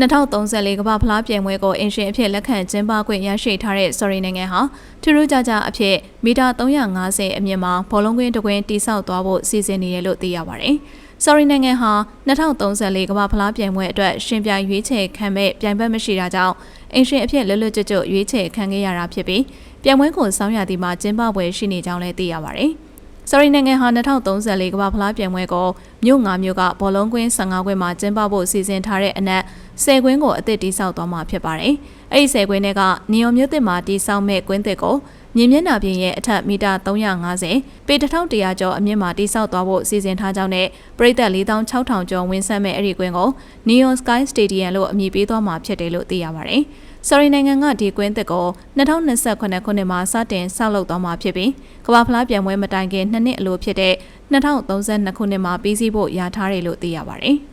2034ကမ္ဘာဖလားပြိုင်ပွဲကိုအင်ရှင်အဖြစ်လက်ခံကျင်းပခွင့်ရရှိထားတဲ့ Sorry နိုင်ငံဟာထူးထူးခြားခြားအဖြစ်မီတာ350အမြင့်မှာဘောလုံးကွင်းတစ်ကွင်းတိစောက်သွားဖို့စီစဉ်နေတယ်လို့သိရပါတယ်။ Sorry နိုင်ငံဟာ2034ကမ္ဘာဖလားပြိုင်ပွဲအတွက်ရှင်ပြိုင်ရွေးချယ်ခံမဲ့ပြိုင်ဘက်မရှိတာကြောင့်အင်ရှင်အဖြစ်လွတ်လွတ်ကျွတ်ကျွတ်ရွေးချယ်ခံခဲ့ရတာဖြစ်ပြီးပြိုင်ပွဲကိုစောင်းရသည်မှာကျင်းပပွဲရှိနေကြောင်းလည်းသိရပါတယ်။ဆော်ရီနိုင်ငံဟာ2034ကမ္ဘာဖလားပြိုင်ပွဲကိုမြို့၅မြို့ကဘောလုံးကွင်း15ကွင်းမှာကျင်းပဖို့စီစဉ်ထားတဲ့အနက် 10ကွင်းကိုအသစ်တိစောက်သွားမှာဖြစ်ပါတယ်။အဲဒီ10ကွင်းတွေကနီယိုမြို့သစ်မှာတိစောက်မဲ့ကွင်းသစ်ကိုမြင်းမျက်နှာပြင်ရဲ့အထက်မီတာ350ပေ1100ကျော်အမြင့်မှာတိစောက်သွားဖို့စီစဉ်ထားကြောင်းနဲ့ပြည်သက်4600ကျော်ဝင်ဆက်မဲ့အဲ့ဒီကွင်းကို Neon Sky Stadium လို့အမည်ပေးသွားမှာဖြစ်တယ်လို့သိရပါတယ်။ဆော်ရီနိုင်ငံကဒီကွင်းသစ်ကို2028ခုနှစ်မှာစတင်ဆောက်လုပ်သွားမှာဖြစ်ပြီးကမ္ဘာဖလားပြိုင်ပွဲမတိုင်ခင်နှစ်နှစ်အလိုဖြစ်တဲ့2032ခုနှစ်မှာပြီးစီးဖို့ရထားတယ်လို့သိရပါတယ်။